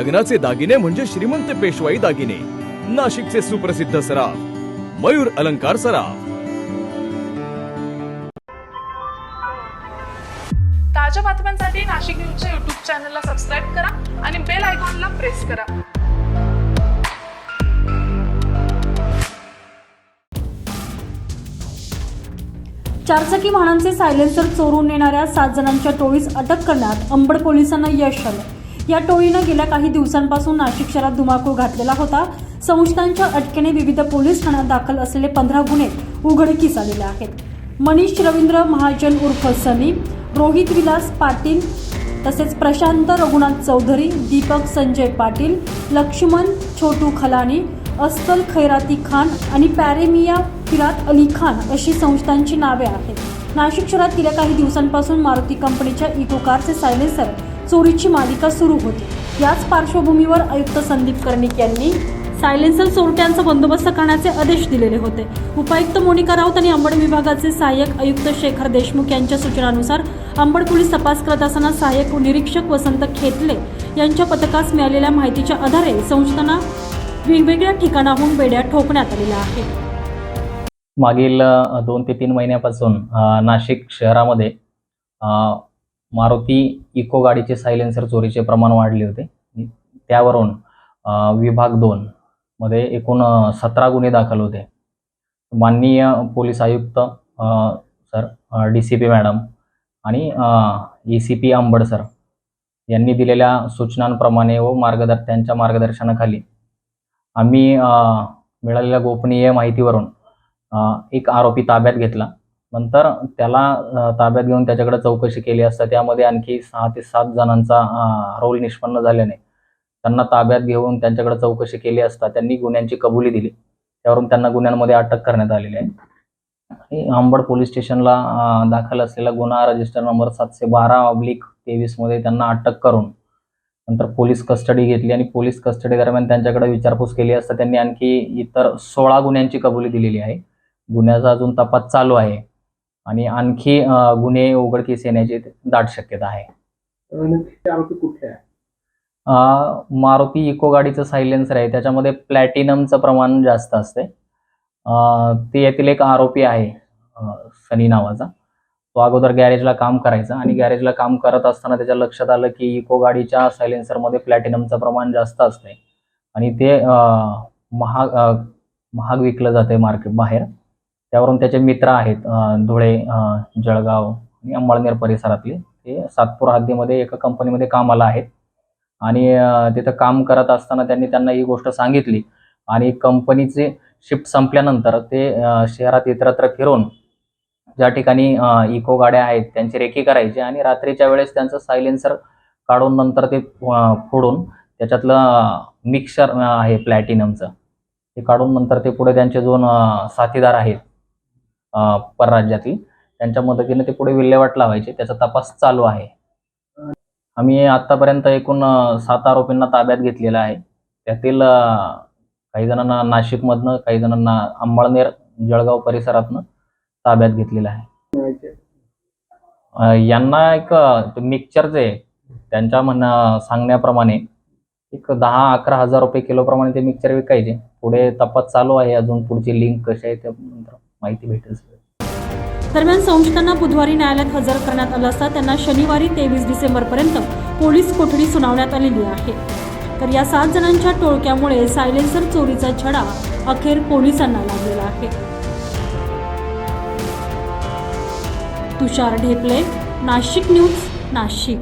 लग्नाचे दागिने म्हणजे श्रीमंत पेशवाई दागिने. नाशिकचे सुप्रसिद्ध सराफ. मयूर अलंकार सराफ. ताज्या बातम्यांसाठी नाशिक न्यूजच्या युट्यूब चॅनलला सबस्क्राईब करा आणि बेल आयकॉनला प्रेस करा. चारचाकी वाहनांचे सायलेन्सर चोरून नेणाऱ्या सात जणांच्या टोळीस अटक करण्यात अंबड पोलिसांना यश आलं. या टोळीनं गेल्या काही दिवसांपासून नाशिक शहरात धुमाकूळ घातलेला होता. संस्थांच्या अटकेने विविध पोलीस ठाण्यात दाखल असलेले पंधरा गुन्हे उघडकीस आलेले आहेत. मनीष रवींद्र महाजन उर्फ सनी रोहित विलास पाटील तसेच प्रशांत रघुनाथ चौधरी दीपक संजय पाटील लक्ष्मण छोटू खलानी अस्सल खैराती खान आणि पॅरेमिया फिरात अली खान अशी संस्थांची नावे आहेत. नाशिक शहरात गेल्या काही दिवसांपासून मारुती कंपनीच्या इको कारचे सायलेन्सर चोरीची मालिका सुरू होती. याच पार्श्वभूमीवर आयुक्त संदीप कर्णिक यांनी सायलेन्सर चोरट्यांचा बंदोबस्त करण्याचे आदेश दिलेले होते. उपायुक्त मोनिका राऊत आणि अंबड विभागाचे सहाय्यक आयुक्त शेखर देशमुख यांच्या सूचनानुसार अंबड पोलीस तपास करत असताना सहाय्यक निरीक्षक वसंत खेतले यांच्या पथकास मिळालेल्या माहितीच्या आधारे संस्थांना वेगवेगळ्या ठिकाणाहून बेड्या ठोकण्यात आलेल्या आहेत. मागील दोन ते तीन महिन्यापासून नाशिक शहरामध्ये मारुती इको गाडीचे सायलेन्सर चोरीचे प्रमाण वाढले होते. त्यावरून विभाग दोन मध्ये एकूण सतरा गुन्हे दाखल होते. माननीय पोलीस आयुक्त sir D C P madam आणि E C P Ambad sir यांनी दिलेल्या सूचनांप्रमाणे व मार्गदर त्यांच्या मार्गदर्शनाखाली आम्ही मिळालेल्या गोपनीय माहितीवरून एक आरोपी ताब्यात घेतला. नंतर त्याला ताब्यात घेऊन त्याच्याकडे चौकशी केली असता त्यामध्ये आणखी सहा ते सात जणांचा रोल निष्पन्न झाल्याने त्यांना ताब्यात घेऊन त्यांच्याकडे चौकशी केली असता त्यांनी गुन्ह्यांची कबुली दिली. त्यावरून त्यांना गुन्ह्यांमध्ये अटक करण्यात आलेली आहे. आणि अंबड पोलीस स्टेशनला दाखल असलेला गुन्हा रजिस्टर नंबर सातशे बारा ऑब्लिक तेवीसमध्ये त्यांना अटक करून नंतर पोलीस कस्टडी घेतली आणि पोलीस कस्टडी दरम्यान त्यांच्याकडे विचारपूस केली असता त्यांनी आणखी इतर सोळा गुन्ह्यांची कबुली दिलेली आहे. गुन्ह्याचा अजून तपास चालू आहे. आणि आणखी गुन्हे उघडकीस येण्याची दाट शक्यता आहे. आरोपी मारुती इको गाडीचं सायलेन्सर आहे. त्याच्यामध्ये प्लॅटिनमचं प्रमाण जास्त असते ते यातील एक आरोपी आहे सनी नावाचा. तो अगोदर गॅरेजला काम करायचा आणि गॅरेजला काम करत असताना त्याच्या लक्षात आलं की इको गाडीच्या सायलेन्सरमध्ये प्लॅटिनमचं प्रमाण जास्त असते आणि ते महाग महाग विकलं जाते मार्केट बाहेर. त्यावरून त्याचे मित्र आहेत धुळे जळगाव आणि अंमळनेर परिसरातले. ते सातपूर हद्दीमध्ये एका कंपनीमध्ये कामाला आहेत. आणि तिथं काम करत असताना त्यांनी त्यांना ही गोष्ट सांगितली. आणि कंपनीचे शिफ्ट संपल्यानंतर ते शहरात इतरत्र फिरून ज्या ठिकाणी इको गाड्या आहेत त्यांची रेकी करायची आणि रात्रीच्या वेळेस त्यांचं सायलेन्सर काढून नंतर ते फोडून त्याच्यातलं मिक्सर आहे प्लॅटिनमचं ते काढून नंतर ते पुढे त्यांचे दोन साथीदार आहेत. परराज्यातील. त्यांच्या मदतीने ते पुढे विल्हेवाट लावायचे. त्याचा तपास चालू आहे. आम्ही आतापर्यंत एकूण सात आरोपींना ताब्यात घेतलेलं आहे. त्यातील काही जणांना नाशिकमधनं काही जणांना अंबाळनेर जळगाव परिसरातनं ताब्यात घेतलेलं आहे. यांना एक मिक्सचरचे त्यांच्या म्हण सांगण्याप्रमाणे एक दहा अकरा हजार रुपये किलोप्रमाणे ते मिक्सर विकायचे. पुढे तपास चालू आहे. अजून पुढची लिंक कशी आहे त्या माहिती भेटेल दरम्यान संशयितांना बुधवारी न्यायालयात हजर करण्यात आलं असता त्यांना शनिवारी तेवीस डिसेंबरपर्यंत पोलीस कोठडी सुनावण्यात आलेली आहे. तर या सात जणांच्या टोळक्यामुळे सायलेन्सर चोरीचा छडा अखेर पोलिसांना लागलेला आहे. तुषार ढेपले नाशिक न्यूज नाशिक.